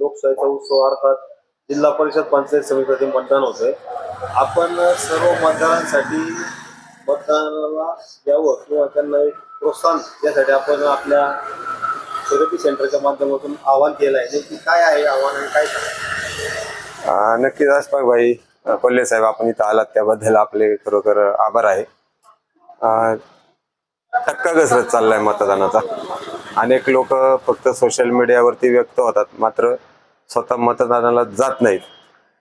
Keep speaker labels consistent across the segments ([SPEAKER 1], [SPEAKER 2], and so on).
[SPEAKER 1] लोकशाहीचा उत्सव अर्थात जिल्हा परिषद पंचायत समितीमध्ये मतदान होतंय. आपण सर्व मतदारांसाठी मतदानाला द्यावं किंवा त्यांना एक प्रोत्साहन यासाठी आपण आपल्या थेरपी सेंटरच्या माध्यमातून आवाहन केलं आहे नेमकी काय आहे आव्हान आणि काय सांगा
[SPEAKER 2] अं, नक्कीच असपाक भाई कोल्हे साहेब आपण इथं आलात त्याबद्दल आपले खरोखर आभार आहे. धक्का टक्का घसरत चाललाय मतदानाचा. अनेक लोक फक्त सोशल मीडियावरती व्यक्त होतात मात्र स्वतः मतदानाला जात नाहीत.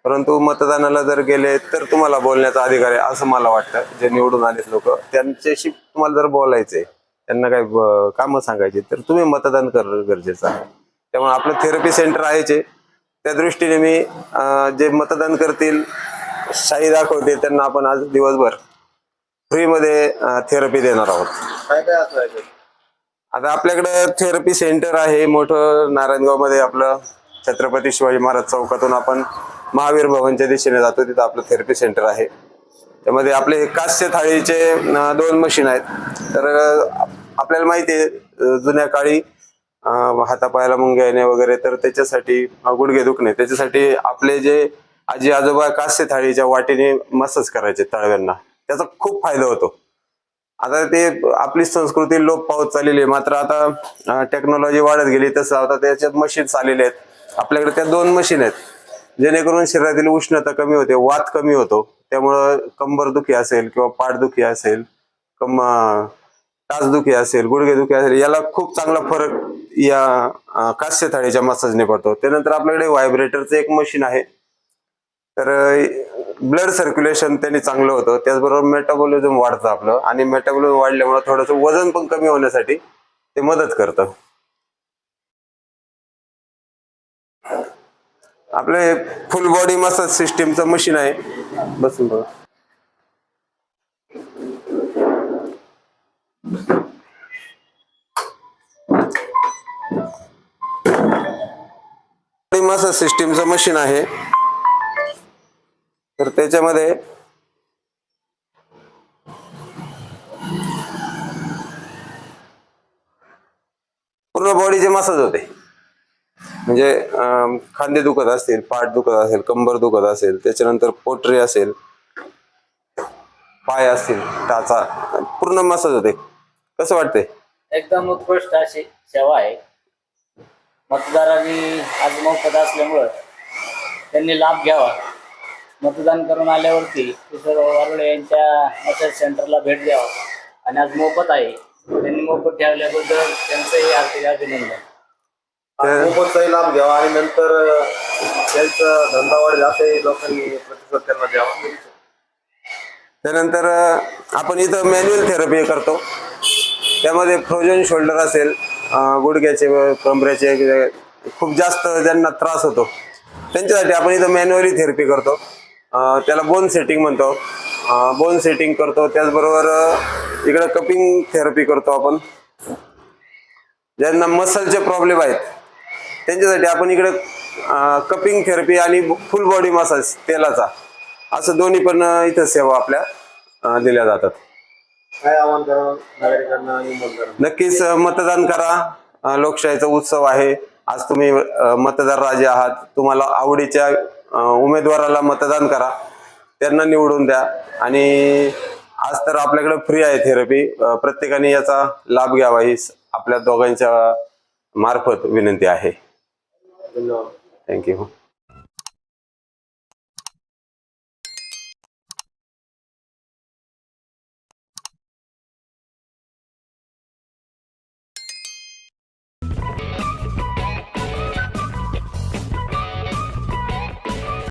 [SPEAKER 2] परंतु मतदानाला जर गेले तर तुम्हाला बोलण्याचा अधिकार आहे असं मला वाटतं. जे निवडून आलेत लोक त्यांच्याशी तुम्हाला जर बोलायचंय त्यांना काही ब- कामं सांगायची तर तुम्ही मतदान करणं गरजेचं आहे. त्यामुळे आपलं थेरपी सेंटर आहेचे त्या दृष्टीने मी जे मतदान करतील शाही दाखवते त्यांना आपण आज दिवसभर फ्रीमध्ये थेरपी देणार आहोत.
[SPEAKER 1] काय काय
[SPEAKER 2] आता आपल्याकडे थेरपी सेंटर आहे मोठं नारायणगावमध्ये आपलं छत्रपती शिवाजी महाराज चौकातून आपण महावीर भवनच्या दिशेने जातो तिथं आपलं थेरपी सेंटर आहे. त्यामध्ये आपले कास्य थाळीचे दोन मशीन आहेत. तर आपल्याला माहिती आहे जुन्या काळी हातापायाला मुंग्या येणे वगैरे तर त्याच्यासाठी गुडघे दुखणे त्याच्यासाठी आपले जे आजी आजोबा कास्य थाळीच्या वाटेने मसाज करायचे तळव्यांना. त्याचा खूप फायदा होतो. आता ते आपली संस्कृती लोप पावत चाललेली आहे. मात्र आता टेक्नॉलॉजी वाढत गेली तसं आता त्याच्यात मशीन्स आलेले आहेत. आपल्याकडे त्या दोन मशीन आहेत. जेणेकरून शरीरातील उष्णता कमी होते वात कमी होतो. त्यामुळं कंबरदुखी असेल किंवा पाठदुखी असेल कम टाचदुखी असेल गुडघेदुखी असेल याला खूप चांगला फरक या कास्य थाळीच्या मसाजने पडतो. त्यानंतर आपल्याकडे व्हायब्रेटरचं एक मशीन आहे. तर ब्लड सर्क्युलेशन त्यांनी चांगलं होतं. त्याचबरोबर मेटाबॉलिझम वाढतं आपलं. आणि मेटाबॉलिझम वाढल्यामुळे थोडंसं वजन पण कमी होण्यासाठी ते मदत करतं. आपलं हे फुल बॉडी मसाज सिस्टीमचं मशीन आहे. बसून बघा. मसाज सिस्टीमचं मशीन आहे. तर त्याच्यामध्ये पूर्ण बॉडीचे मसाज होते. म्हणजे खांदे दुखत असतील पाठ दुखत असेल कंबर दुखत असेल त्याच्यानंतर पोटरी असेल पाय असतील टाचा पूर्ण मसाज होते. कसं वाटतंय?
[SPEAKER 3] एकदम उत्कृष्ट अशी सेवा आहे. मतदारांनी आज मोफत असल्यामुळं त्यांनी लाभ घ्यावा. मतदान करून आल्यावरती किशोर वारुळे यांच्या मसाज सेंटरला भेट द्यावा. आणि आज मोफत आहे. त्यांनी मोफत ठेवल्याबद्दल त्यांचंही हार्दिक अभिनंदन.
[SPEAKER 1] मोफतचाही लाभ घ्यावा आणि नंतर त्यांचा धंदा वाढेल असंही लोकांनी प्रतिसाद त्यांना द्यावा.
[SPEAKER 2] त्यानंतर अं, आपण इथं मॅन्युअल थेरपी करतो. त्यामध्ये फ्रोजन शोल्डर असेल गुडघ्याचे कमऱ्याचे खूप जास्त ज्यांना त्रास होतो त्यांच्यासाठी आपण इथं मॅन्युअली थेरपी करतो. त्याला बोन सेटिंग म्हणतो. बोन सेटिंग करतो. त्याचबरोबर इकडं कपिंग थेरपी करतो आपण. ज्यांना मसलचे प्रॉब्लेम आहेत त्यांच्यासाठी आपण इकडे कपिंग थेरपी आणि फुल बॉडी मसाज तेलाचा असं दोन्ही पण इथं सेवा आपल्या दिल्या जातात.
[SPEAKER 1] काय आव्हान करावं? नागरिकांना आणि मतदारांना
[SPEAKER 2] नक्कीच अं, मतदान करा. अं, लोकशाहीचा उत्सव आहे. आज तुम्ही अं, मतदार राजे आहात. तुम्हाला आवडीच्या अं, उमेदवाराला मतदान करा. त्यांना निवडून द्या. आणि आज तर आपल्याकडे फ्री आहे थेरपी प्रत्येकाने याचा लाभ घ्यावा ही स- आपल्या दोघांच्या मार्फत विनंती आहे.
[SPEAKER 1] धन्यवाद.
[SPEAKER 2] थँक्यू